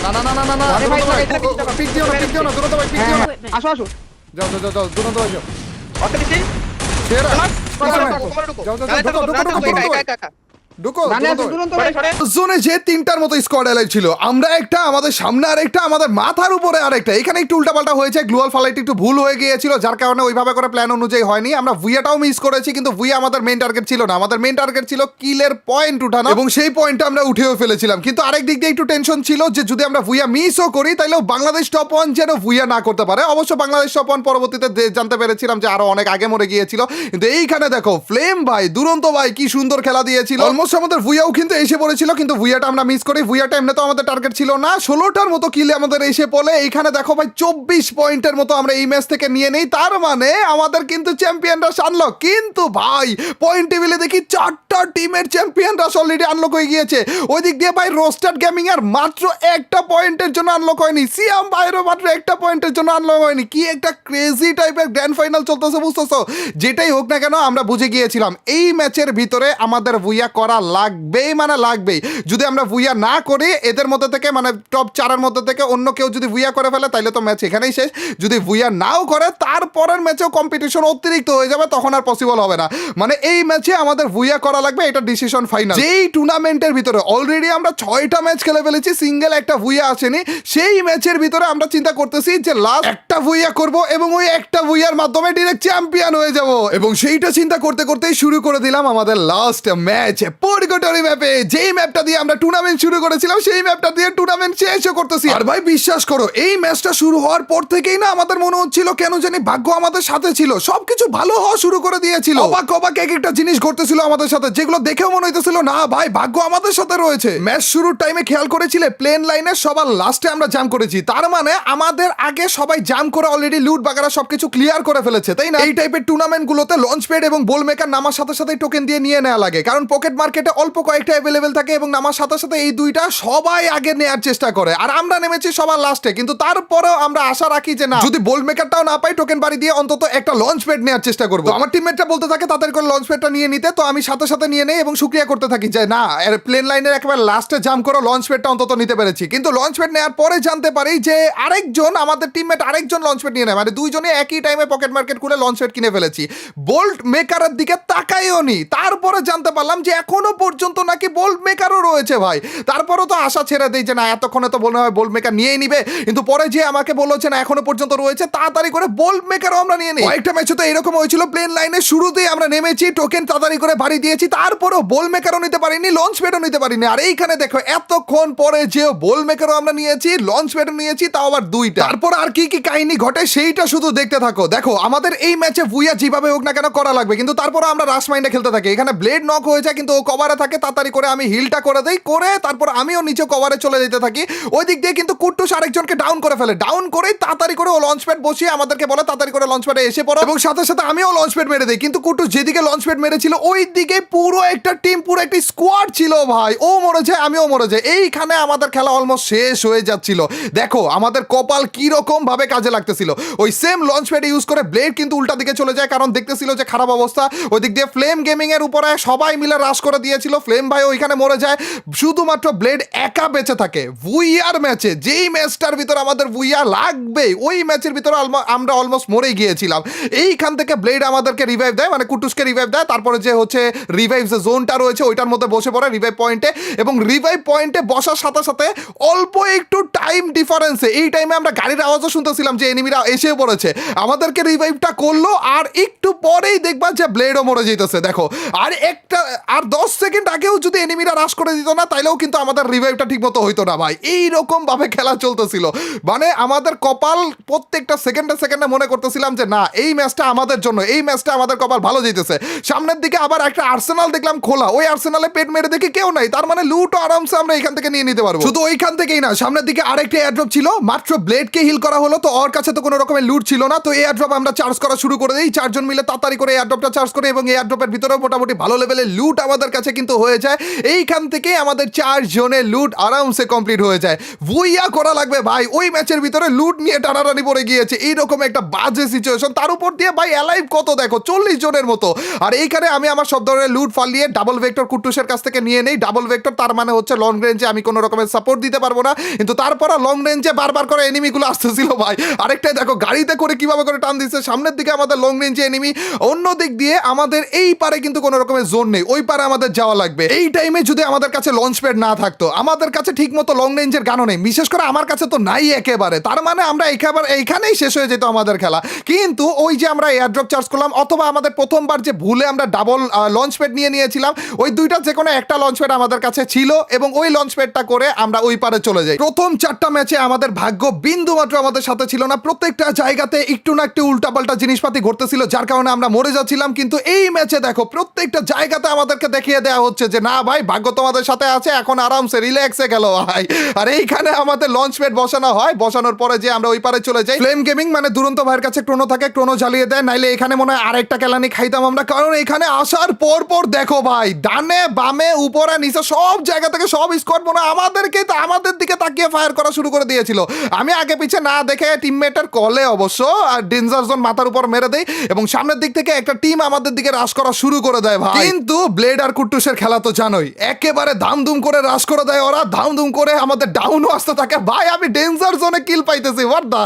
না না না না না না। পিক দিও না পিক দিও না দুরন্ত ভাই পিক দিও না। আসো আসো। যাও যাও, যাও দুরন্ত ভাই যাও। যাও, ঢুকো, কমারে ঢুকো। যাও, ঢুকো, ঢুকো, ঢুকো, গাড়িতে ঢুকো, ঢুকো, ঢুকো, একা, একা, একা। ঢুকো দুরন্ত আছে ভাই। দুরন্ত সরে, ভাই সরে। জোনে যে তিনটার মতো স্কোয়াড এলাই ছিল আমরা একটা আমাদের সামনে আরেকটা আমাদের মাথার উপরে আরেকটা এখানে একটু উল্টাপাল্টা হয়েছে গ্লোয়াল ফালাইট একটু ভুল হয়ে গিয়েছিল যার কারণে ওইভাবে করে প্ল্যান অনুযায়ী হয়নি আমরা ভুইয়াটাও মিস করেছি কিন্তু ভুইয়া আমাদের মেইন টার্গেট ছিল না আমাদের মেইন টার্গেট ছিল কিলের পয়েন্ট উঠানো এবং সেই পয়েন্টটা আমরা উঠেও ফেলেছিলাম কিন্তু আরেক দিক দিয়ে একটু টেনশন ছিল যে যদি আমরা ভুইয়া মিসও করি তাহলেও বাংলাদেশ টপ ওয়ান যেন ভুইয়া না করতে পারে অবশ্য বাংলাদেশ টপ ওয়ান পরবর্তীতে জানতে পেরেছিলাম যে আরও অনেক আগে মরে গিয়েছিল কিন্তু এইখানে দেখো ফ্লেম ভাই দুরন্ত ভাই কি সুন্দর খেলা দিয়েছিল অলমোস্ট আমাদের ভুইয়াও কিন্তু এসে পড়েছিল, কিন্তু ভুইয়াটা আমরা মিস করি। ভুইয়াটা এমনি তো আমাদের টার্গেট ছিল না। ষোলোটার মতো কিলে আমাদের এসে পড়ে। এইখানে দেখো ভাই, চব্বিশ পয়েন্টের মতো আমরা এই ম্যাচ থেকে নিয়ে নেই। তার মানে আমাদের কিন্তু চ্যাম্পিয়নরা আনলক কিন্তু ভাই পয়েন্ট টেবিলে দেখি চারটা টিমের চ্যাম্পিয়নরা অলরেডি আনলক হয়ে গিয়েছে। ওই দিক দিয়ে ভাই রোস্টার গেমিং এর মাত্র একটা পয়েন্টের জন্য আনলক হয়নি। সিয়াম ভাইয়েরও মাত্র একটা পয়েন্টের জন্য আনলক হয়নি। কি একটা ক্রেজি টাইপের গ্র্যান্ড ফাইনাল চলতেছে, বুঝতেছো? যেটাই হোক না কেন, আমরা বুঝে গিয়েছিলাম। এই ম্যাচের ভিতরে আমাদের ভুইয়া করা করা লাগবেই মানে লাগবেই। যদি আমরা ভুইয়া না করি, এদের মধ্যে থেকে মানে টপ চারের মধ্যে থেকে অন্য কেউ যদি ভুইয়া করে ফেলে তাহলে তো ম্যাচ এখানেই শেষ। যদি ভুইয়া নাও করে, তারপরের ম্যাচেও কম্পিটিশন অতিরিক্ত হয়ে যাবে, তখন আর পসিবল হবে না। মানে এই ম্যাচে আমাদের ভুইয়া করা লাগবে, এটা ডিসিশন ফাইনাল যেই টুর্নামেন্টের ভিতরে অলরেডি আমরা ছয়টা ম্যাচ খেলে ফেলেছি সিঙ্গেল একটা ভুইয়া আসেনি, সেই ম্যাচের ভিতরে আমরা চিন্তা করতেছি যে লাস্ট একটা ভুইয়া করব এবং ওই একটা ভুইয়ার মাধ্যমে ডিরেক্ট চ্যাম্পিয়ন হয়ে যাব। এবং সেইটা চিন্তা করতে করতেই শুরু করে দিলাম আমাদের লাস্ট ম্যাচ পরিকটরি ম্যাপে। যেই ম্যাপটা দিয়ে আমরা টুর্নামেন্ট শুরু করেছিলাম, সেই ম্যাপটা দিয়ে টুর্নামেন্ট শেষও করতেছি। আর ভাই, বিশ্বাস করো, এই ম্যাচটা শুরু হওয়ার পর থেকেই না আমাদের মনে হচ্ছিল কেন জানি ভাগ্য আমাদের সাথে ছিল। সবকিছু ভালো হওয়া শুরু করে দিয়েছিল। অবাক অবাক এক একটা জিনিস ঘটতেছিল আমাদের সাথে, যেগুলো দেখেও মনে হইতেছিল, না ভাই, ভাগ্য আমাদের সাথে রয়েছে। ম্যাচ শুরুর টাইমে খেয়াল করেছিলে প্লেন লাইনে সবার লাস্টে আমরা জাম করেছি। তার মানে আমাদের আগে সবাই জাম করে অলরেডি লুট বাগারা সবকিছু ক্লিয়ার করে ফেলেছে, তাই না? এই টাইপের টুর্নামেন্ট গুলোতে লঞ্চ প্যাড এবং বোল মেকার নামার সাথে সাথে টোকেন দিয়ে নিয়ে নেওয়া লাগে, কারণ পকেট মার্কেটে অল্প কয়েকটা অ্যাভেলেবেল থাকে এবং নামার সাথে সাথে এই দুইটা সবাই আগে নেয়ার চেষ্টা করে। আর আমরা নেমেছি সবার লাস্টে কিন্তু তারপরেও আমরা আশা রাখি যে না, যদি বোল্ড মেকারটাও না পাই টোকেন বাড়ি দিয়ে অন্তত একটা লঞ্চ প্যাড নেওয়ার চেষ্টা করব। আমার টিমমেটটা বলতে থাকে, তাদের করে লঞ্চ প্যাডটা নিয়ে নিতে, তো আমি সাথে সাথে নিয়ে নেই এবং শুক্রিয়া করতে থাকি যে না, এর প্লেন লাইনের একেবারে লাস্টে জাম করে লঞ্চ প্যাডটা অন্তত নিতে পেরেছি। কিন্তু লঞ্চ প্যাড নেওয়ার পরে জানতে পারি যে আরেকজন, আমাদের টিমমেট আরেকজন লঞ্চ প্যাড নিয়ে নেয়। মানে দুইজনে একই টাইমে পকেট মার্কেট খুলে লঞ্চ প্যাড কিনে ফেলেছি। বোল্ট মেকারের দিকে তাকাইও নি তারপরে জানতে পারলাম যে এখনও পর্যন্ত নাকি বোল্ট মেকারও রয়েছে ভাই। তারপরও তো আশা ছেড়ে দেই যে না এতক্ষণে তো মনে হয় বোল্ট মেকার নিয়েই নিবে। কিন্তু পরে যে আমাকে বলল যে না এখনও পর্যন্ত রয়েছে তাড়াতাড়ি করে বোল্ট মেকারও আমরা নিয়ে নিই। কয়েকটা ম্যাচে তো এরকম হয়েছিল প্লেন লাইনের শুরুতেই আমরা নেমেছি টোকেন তাড়াতাড়ি করে বাড়ি দিয়েছি তারপরেও বোল মেকারও নিতে পারিনি লঞ্চ প্যাডও নিতে পারিনি। আর এইখানে দেখো এতক্ষণ পরে যে বোল মেকারও আমরা নিয়েছি লঞ্চ প্যাডও নিয়েছি তাও আবার দুইটা। তারপর আর কি কি কাহিনী ঘটে সেইটা শুধু দেখতে থাকো। দেখো আমাদের এই ম্যাচে ভুইয়া যেভাবে হোক না কেন করা লাগবে কিন্তু তারপরে আমরা রাশ মাইন্ডে খেলতে থাকি। এখানে ব্লেড নক হয়ে যায় কিন্তু ও কভারে থাকে, তাড়াতাড়ি করে আমি হিলটা করে দেই, করে তারপর আমিও নিচে কভারে চলে যেতে থাকি। ওই দিক দিয়ে কিন্তু কুট্টুস আরেকজনকে ডাউন করে ফেলে। ডাউন করেই তাড়াতাড়ি করে ও লঞ্চ প্যাড বসিয়ে আমাদেরকে বলে, তাড়াতাড়ি করে লঞ্চ প্যাডে এসে পড়ো। এবং সাথে সাথে আমিও লঞ্চ প্যাড মেরে দিই। কিন্তু কুট্টুস যেদিকে লঞ্চ প্যাড মেরেছিল ওই দিকে পুরো একটা টিম পুরো একটা স্কোয়াড ছিল ভাই। ও মরে যায়, আমিও মরে যাই। এইখানে আমাদের খেলা অলমোস্ট শেষ হয়ে যাচ্ছিল। দেখো, আমাদের কপাল কি রকম ভাবে কাজে লাগতেছিল। ওই সেম লঞ্চ প্যাড ইউজ করে ব্লেড কিন্তু উল্টা দিকে চলে যায়, কারণ দেখতেছিল যে খারাপ অবস্থা। ওই দিক দিয়ে ফ্লেম গেমিং এর উপরে সবাই মিলে রাশ করে দিয়েছিল ফ্লেম ভাই ওইখানে মরে যায়। শুধুমাত্র ব্লেড একা বেঁচে থাকে। ভুইয়ার ম্যাচে যেই ম্যাচটার ভিতর আমাদের ভুইয়া লাগবে ওই ম্যাচের ভিতরে আমরা অলমোস্ট মরে গিয়েছিলাম। এইখান থেকে ব্লেড আমাদেরকে রিভাইভ দেয় মানে কুটুসকে রিভাইভ দেয়, তারপরে যে হচ্ছে রিভাইভ যে জোনটা রয়েছে, ওইটার মধ্যে বসে পড়ে রিভাইভ পয়েন্টে এবং রিভাইভ পয়েন্টে বসার সাথে সাথে অল্প একটু টাইম ডিফারেন্সে এই টাইমে আমরা গাড়ির আওয়াজও শুনতেছিলাম যে এনিমিরা এসে পড়েছে। আমাদেরকে রিভাইভটা করল, আর একটু পরেই দেখবা যে ব্লেডও মরে যেতেছে দেখো। আর একটা, আর দশ সেকেন্ড আগেও যদি এনিমিরা রাশ করে দিত না, তাইলেও কিন্তু আমাদের রিভাইভটা ঠিক মতো হইতো না ভাই। এইরকম ভাবে খেলা চলতেছিল। মানে আমাদের কপাল প্রত্যেকটা সেকেন্ডে সেকেন্ডে মনে করতেছিলাম যে, না, এই ম্যাচটা আমাদের জন্য, এই ম্যাচটা আমাদের কপাল ভালো যেতেছে সামনের দিকে আবার একটা আর্সেনাল দেখলাম খোলা। ওই আর্সেনালে পেট মেরে দেখি কেউ নাই। তার মানে লুটও আরামসে আমরা এখান থেকে নিয়ে নিতে পারব। শুধু ওইখান থেকেই না, সামনের দিকে আরেকটা এয়ারড্রপ ছিল। মাত্র ব্লেডকে হিল করা হলো। তো ওর কাছে তো কোনো রকমের লুট ছিল না। তো এয়ারড্রপ আমরা চার্জ করা শুরু করে দিই। চারজন মিলে তাড়াতাড়ি করে এয়ারড্রপটা চার্জ করে এবং এয়ারড্রপের ভিতরেও মোটামুটি ভালো লেভেলের লুট আমাদের কাছে কিন্তু হয়ে যায়। এইখান থেকে আমাদের চার জনের লুট আরামসে কমপ্লিট হয়ে যায়। ভুইয়া করা লাগবে ভাই, ওই ম্যাচের ভিতরে লুট নিয়ে টানাটানি পড়ে গিয়েছে। এইরকম একটা বাজে সিচুয়েশন তার উপর দিয়ে ভাই অ্যালাইভ কত দেখো, চল্লিশ জনের মতো। আর এইখানে আমি আমার সব ধরনের লুট ফালিয়ে ডাবল ভেক্টর কুট্টুসের কাছ থেকে নিয়ে নেই। ডাবল ভেক্টর তার মানে হচ্ছে লং রেঞ্জে আমি কোনো রকমের সাপোর্ট দিতে পারব না। কিন্তু তারপরও লং রেঞ্জে বারবার করে এনিমিগুলো আসতেছিল ভাই। আরেকটাই দেখো, গাড়িতে করে কীভাবে করে টান দিচ্ছে। সামনের দিকে আমাদের লং রেঞ্জে এনিমি অন্য দিক দিয়ে আমাদের এই পারে কিন্তু কোনো রকমের জোন নেই। ওই পারে আমাদের যাওয়া লাগবে। এই টাইমে যদি আমাদের কাছে লঞ্চ প্যাড না থাকতো, আমাদের কাছে ঠিক মতো লং রেঞ্জের গানও নেই। বিশেষ করে আমার কাছে তো নাই একেবারে। তার মানে আমরা একেবারে এইখানেই শেষ হয়ে যেত আমাদের খেলা। কিন্তু ওই যে আমরা এয়ারড্রপ চার্জ করলাম, অথবা আমাদের প্রথমবার যে ভুলে আমরা ডাবল লঞ্চ প্যাড নিয়ে নিয়েছিলাম, ওই দুইটা যে কোনো একটা লঞ্চ প্যাড আমাদের কাছে ছিল এবং ওই লঞ্চ প্যাডটা করে আমরা ওই পারে চলে যাই। প্রথম চারটা ম্যাচে আমাদের ভাগ্য বিন্দু মাত্র আমাদের সাথে ছিল না। প্রত্যেকটা জায়গাতে একটু না একটু উল্টাপাল্টা জিনিসপাতি ঘটতেছিল, যার কারণে আমরা মরে যাচ্ছিলাম। কিন্তু এই ম্যাচে দেখো, প্রত্যেকটা জায়গাতে আমাদেরকে দেখিয়ে দেওয়া হচ্ছে যে, না ভাই, ভাগ্য তোমাদের সাথে আছে, এখন আরামসে রিল্যাক্সে গেল ভাই। আর এইখানে আমাদের লঞ্চ প্যাড বসানো হয়। বসানোর পরে যে আমরা ওই পারে চলে যাই। ফ্লেম গেমিং মানে দুরন্ত ভাইয়ের কাছে ক্রোনো থাকে ক্রোনো জ্বালিয়ে দেয়। নাইলে এখানে মনে হয় আরেকটা কেলানি খাইতাম আমরা। কারণ এখানে আসার পর পর দেখো ভাই, ডানে, বামে, উপরে, নিচে সব জায়গা থেকে সব স্কোয়াড মনে হয় আমাদেরকে আমাদের দিকে তাকিয়ে ফায়ার করা শুরু করে দিয়েছিল। আমি আগে পিছে না দেখে টিমমেটের কলে অবশ্য, আর ডেঞ্জার জোন মাথার উপর মেরে দেয় এবং সামনের দিক থেকে একটা টিম আমাদের দিকে রাশ করা শুরু করে দেয় ভাই। কিন্তু ব্লেড আর কুট্টুসের খেলা তো জানোই। একেবারে ধামধুম করে রাশ করে দেয় ওরা, ধামধুম করে আমাদের ডাউনও আসতে থাকে। ভাই, আমি ডেঞ্জার জোনে কিল পাইতেছি হোয়াট দা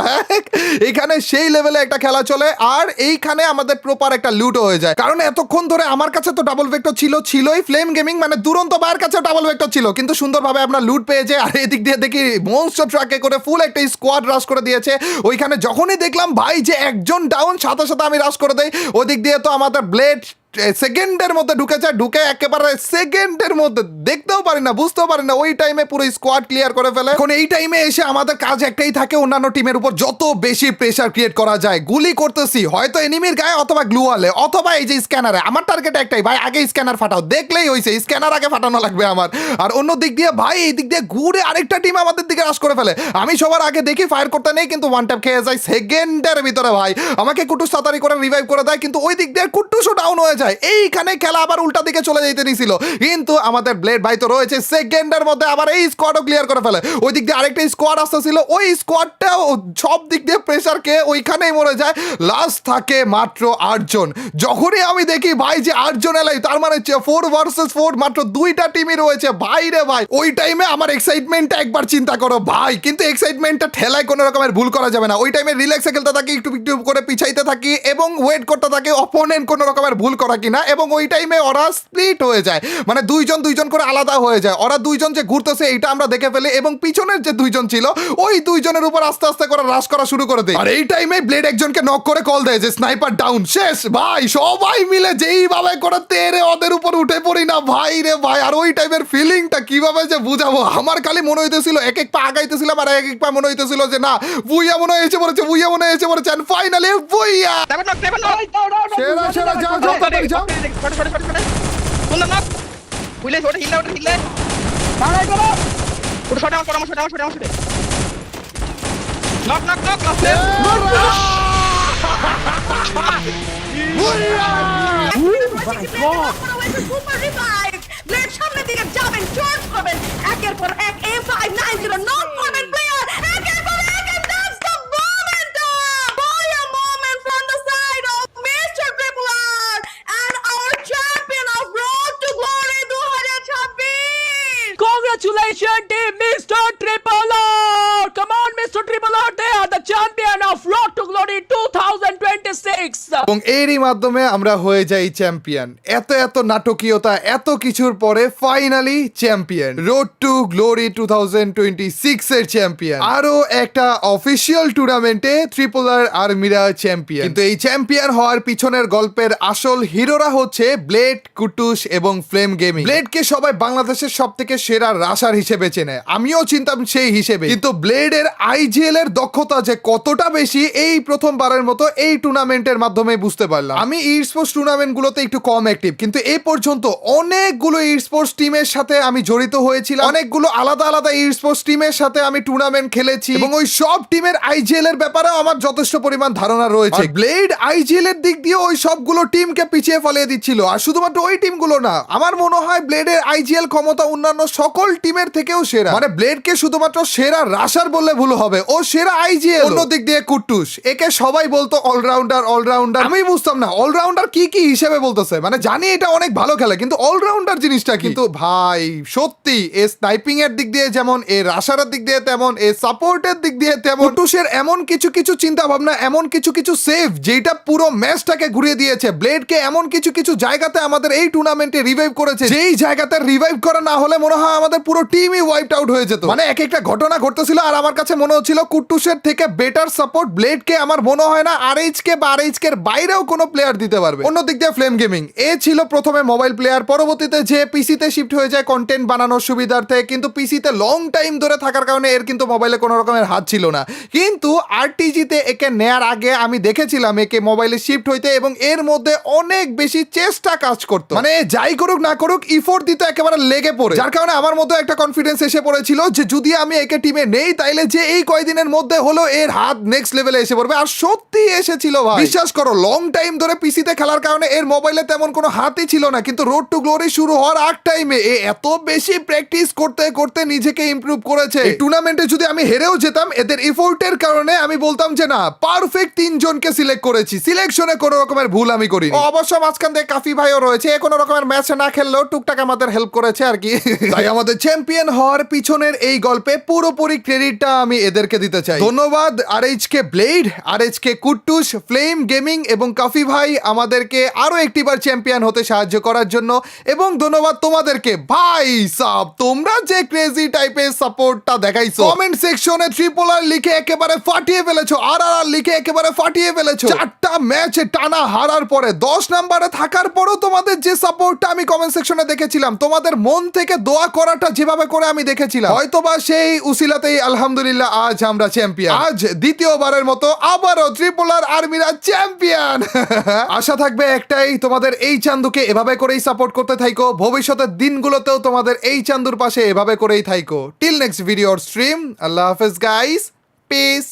এখানে সেই লেভেলে একটা খেলা চলে, আর এইখানে আমাদের প্রপার একটা লুটও হয়ে যায়। কারণ এতক্ষণ ধরে আমার কাছে তো ডাবল ভেক্টর ছিল, ছিলই ফ্লেম গেমিং মানে দুরন্ত ভাইয়ের কাছে ডাবল ভেক্টর ছিল। কিন্তু সুন্দরভাবে আমরা লুট পেয়ে পেয়েছে আর এদিক দিয়ে দেখি মনস্টার ট্রাকে করে ফুল একটা স্কোয়াড রাশ করে দিয়েছে। ওইখানে যখনই দেখলাম, ভাই, যে একজন ডাউন সাথে সাথে আমি রাশ করে দেই। ওদিক দিয়ে তো আমাদের ব্লেড সেকেন্ডের মধ্যে ঢুকেছে, ঢুকে একেবারে সেকেন্ডের মধ্যে, দেখতেও পারি না, বুঝতেও পারি না, ওই টাইমে পুরো স্কোয়াড ক্লিয়ার করে ফেলে। এখন এই টাইমে এসে আমাদের কাজ একটাই থাকে, অন্যান্য টিমের উপর যত বেশি প্রেশার ক্রিয়েট করা যায়, গুলি করতেছি, হয়তো এনিমির গায়ে অথবা গ্লুয়ালে অথবা এই যে স্ক্যানারে আমার টার্গেট একটাই, ভাই, আগে স্ক্যানার ফাটাও, দেখলেই হয়েছে স্ক্যানার আগে ফাটানো লাগবে আমার। আর অন্য দিক দিয়ে, ভাই, এই দিক দিয়ে ঘুরে আরেকটা টিম আমাদের দিকে রাশ করে ফেলে। আমি সবার আগে দেখি ফায়ার করতে নেই, কিন্তু ওয়ান ট্যাপ খেয়ে যায় সেকেন্ডের ভিতরে, ভাই, আমাকে কুটুস তাড়াতাড়ি করে রিভাইভ করে দেয়, কিন্তু ওই দিক দিয়ে কুটুসও ডাউন হয়ে যায়, এইখানে খেলা আবার উল্টা দিকে চলে যেতে নিছিল। কিন্তু আমাদের ব্লেড ভাই তো রয়েছে সেকেন্ডের মধ্যে আবার এই স্কোয়াডও ক্লিয়ার করে ফেলে। ওই দিক দিয়ে আরেকটা স্কোয়াড আসতেছিল ওই স্কোয়াডটাও সব দিক দিয়ে প্রেসার খেয়ে ওইখানেই মরে যায়। লাস্ট থাকে মাত্র আটজন। যখনই আমি দেখি ভাই যে আটজন এলাই, তার মানে হচ্ছে ফোর ভার্সেস ফোর মাত্র দুইটা টিমই রয়েছে। ভাই রে ভাই, ওই টাইমে আমার এক্সাইটমেন্টটা একবার চিন্তা করো ভাই। কিন্তু এক্সাইটমেন্টটা ঠেলায় কোনো রকমের ভুল করা যাবে না। ওই টাইমে রিল্যাক্সে খেলতে থাকি, একটু একটু করে পিছাইতে থাকি এবং ওয়েট করতে থাকি অপোনেন্ট কোনো রকমের ভুল করা কিনা এবং ওই টাইমে ওরা স্প্লিট হয়ে যায়। মানে দুইজন দুইজন করে আলাদা হয়ে যায়। ওরা দুইজন যে ঘুরতেছে এটা আমরা দেখে ফেলি এবং পিছনের যে দুইজন ছিল ওই দুইজনের উপর আস্তে আস্তে করে রাশ করা শুরু করে দেয়। আর এই টাইমে ব্লেড একজনকে নক করে কল দেয় যে স্নাইপার ডাউন শেষ ভাই সবাই মিলে যেইভাবে করে তেরে ওদের উপর উঠে পড়ি না ভাই রে ভাই। আর ওই টাইপের ফিলিংটা কীভাবে যে বুঝাবো? আমার খালি মনে হইতেছিল এক এক পা আগাইতেছিলাম আর এক এক পা মনে হইতেছিল যে না বুইয়া মনে হয়েছে বলেছে বুইয়া মনে হয়েছে বলেছে ফাইনালি বুইয়া! সেরা সেরা যাও যাও ব্লেড সামনের দিকে যাবেন চার্জ করবেন একের পর এক M five nine zero knock করবেন এবং এরই মাধ্যমে আমরা হয়ে যাই চ্যাম্পিয়ন। এত এত নাটকীয়তা, এত কিছুর পরে finally champion. Road to glory two thousand এর চ্যাম্পিয়ন। আরও একটা অফিসিয়াল টুর্নামেন্টে ত্রিপুলার আর্মিরা চ্যাম্পিয়ন। কিন্তু এই চ্যাম্পিয়ন হওয়ার পিছনের গল্পের আসল হিরোরা হচ্ছে ব্লেড কুটুস এবং ফ্লেম গেমিং ব্লেডকে সবাই বাংলাদেশের সব থেকে সেরা রাশার হিসেবে চেনে। আমিও চিনতাম সেই হিসেবে। কিন্তু ব্লেডের আইজিএল এর দক্ষতা যে কতটা বেশি, এই প্রথমবারের মতো এই টুর্নামেন্টের মাধ্যমে বুঝতে পারলাম। আমি ই স্পোর্টস টুর্নামেন্ট গুলোতে একটু কম অ্যাক্টিভ কিন্তু এ পর্যন্ত অনেকগুলো ই স্পোর্টস টিমের সাথে আমি জড়িত হয়েছিলাম। অনেকগুলো আলাদা আলাদা ই স্পোর্টস টিমের সাথে আমি টুর্নামেন্ট খেলেছি। এবং ওই সব টিমের আইজিএল এর ব্যাপারেও আমার যথেষ্ট পরিমাণ ধারণা রয়েছে। ব্লেড আইজিএল এর দিক দিয়ে ওই সবগুলো টিমকে পিছিয়ে ফেলিয়ে দিচ্ছিল। আর শুধুমাত্র ওই টিমগুলো না আমার মনে হয় ব্লেডের আইজিএল ক্ষমতা অন্যান্য সকল টিমের থেকেও সেরা। মানে ব্লেডকে শুধুমাত্র সেরা রাশার বললে ভুল হবে। ও সেরা আইজিএল অন্য দিক দিয়ে কুট্টুস একে সবাই বলতো অলরাউন্ডার অলরাউন্ডার আমি বুঝতাম না। অলরাউন্ডার কি কি হিসেবে বলতেছে? মানে জানি এটা অনেক ভালো খেলে কিন্তু অলরাউন্ডার জিনিসটা কিন্তু ভাই সত্যি এ স্নাইপিং এর দিক দিয়ে যেমন এ রাশারের দিক দিয়ে তেমন এ সাপোর্টের দিক দিয়ে তেমন। কুটুসের এমন কিছু কিছু চিন্তা ভাবনা এমন কিছু কিছু সেভ যেটা পুরো ম্যাচটাকে ঘুরিয়ে দিয়েছে। ব্লেডকে এমন কিছু কিছু জায়গাতে আমাদের এই টুর্নামেন্টে রিভাইভ করেছে। যেই জায়গাতে রিভাইভ করা না হলে মনে হয় আমাদের পুরো টিমই ওয়াইপড আউট হয়ে যেত। মানে এক একটা ঘটনা ঘটতেছিল আর আমার কাছে মনে হচ্ছিল কুট্টুসের থেকে বেটার সাপোর্ট ব্লেডকে আমার মনে হয় না আর এইচ কে বা আর এইচ কে বাইরেও কোনো প্লেয়ার দিতে পারবে। অন্য দিক দিয়ে ফ্লেম গেমিং এ ছিল প্রথমে মোবাইল প্লেয়ার পরবর্তীতে যে পিসিতে শিফট হয়ে যায় কন্টেন্ট বানানোর সুবিধার্থে, কিন্তু পিসিতে লং টাইম ধরে থাকার কারণে এর কিন্তু মোবাইলে কোনো রকমের হাত ছিল না। কিন্তু আরটিজিতে একে নেয়ার আগে আমি দেখেছিলাম একে মোবাইলে শিফট হইতে এবং এর মধ্যে অনেক বেশি চেষ্টা কাজ করতো। মানে যাই করুক না করুক ইফোর্ট দিতে একেবারে লেগে পড়ে। যার কারণে আমার মধ্যে একটা কনফিডেন্স এসে পড়েছিল যে যদি আমি একে টিমে নেই, তাইলে যে এই কয়দিনের মধ্যে হলো এর হাত নেক্সট লেভেলে এসে পড়বে। আর সত্যি এসেছিল ভাই। বিশ্বাস করো লং টাইম ধরে পিসিতে খেলার কারণে এর মোবাইলে তেমন কোনো হাতই ছিল না। কিন্তু রোড টু গ্লোরি শুরু হওয়ার আগ টাইমে এ এত বেশি প্র্যাকটিস করতে করতে নিজেকে ইমপ্রুভ করেছে। টুর্নামেন্টে যদি আমি হেরেও যেতাম এদের এফোর্টের কারণে আমি বলতাম যে না পারফেক্ট তিনজনকে সিলেক্ট করেছি। সিলেকশনে কোনো রকমের ভুল আমি করিনি। ও, অবশ্য মাঝখান থেকে কাফি ভাইও রয়েছে কোনো রকমের ম্যাচ না খেললেও টুকটাক আমাদের হেল্প করেছে আর কি। তাই আমাদের চ্যাম্পিয়ন হওয়ার পিছনের এই গল্পে পুরোপুরি ক্রেডিটটা আমি এদেরকে দিতে চাই। ধন্যবাদ আর এইচ কে ব্লেড আর এইচ কে কুট্টুস ফ্লেম গেমিং এবং কাফি ভাই আমাদেরকে আরও একটিবার চ্যাম্পিয়ন হতে সাহায্য করার জন্য এবং ধন্যবাদ তোমাদেরকে। ভাই সাব, তোমরা যে ক্রেজি টাইপের সাপোর্টটা দেখাইছো কমেন্ট সেকশনে ট্রিপলার লিখে একেবারে ফাটিয়ে ফেলেছো আর আর আর লিখে একেবারে ফাটিয়ে ফেলেছো। চারটা ম্যাচে টানা হারার পরে দশ নম্বরে থাকার পরেও তোমাদের যে সাপোর্টটা আমি কমেন্ট সেকশনে দেখেছিলাম, তোমাদের মন থেকে দোয়া করাটা যেভাবে করে আমি দেখেছিলাম। হয়তোবা সেই উসিলাতেই আলহামদুলিল্লাহ আজ আমরা চ্যাম্পিয়ন আজ দ্বিতীয়বারের মতো আবারও ত্রিপোলার আর্মিরা চ্যাম্পিয়ন! আশা থাকবে একটাই, তোমাদের এই চান্দুকে এভাবে করেই সাপোর্ট করতে থাইকো। ভবিষ্যতের দিনগুলোতেও তোমাদের এই চান্দুর পাশে এভাবে করেই থাইকো। টিল নেক্সট ভিডিওর স্ট্রিম আল্লাহ হাফেজ গাইস পিস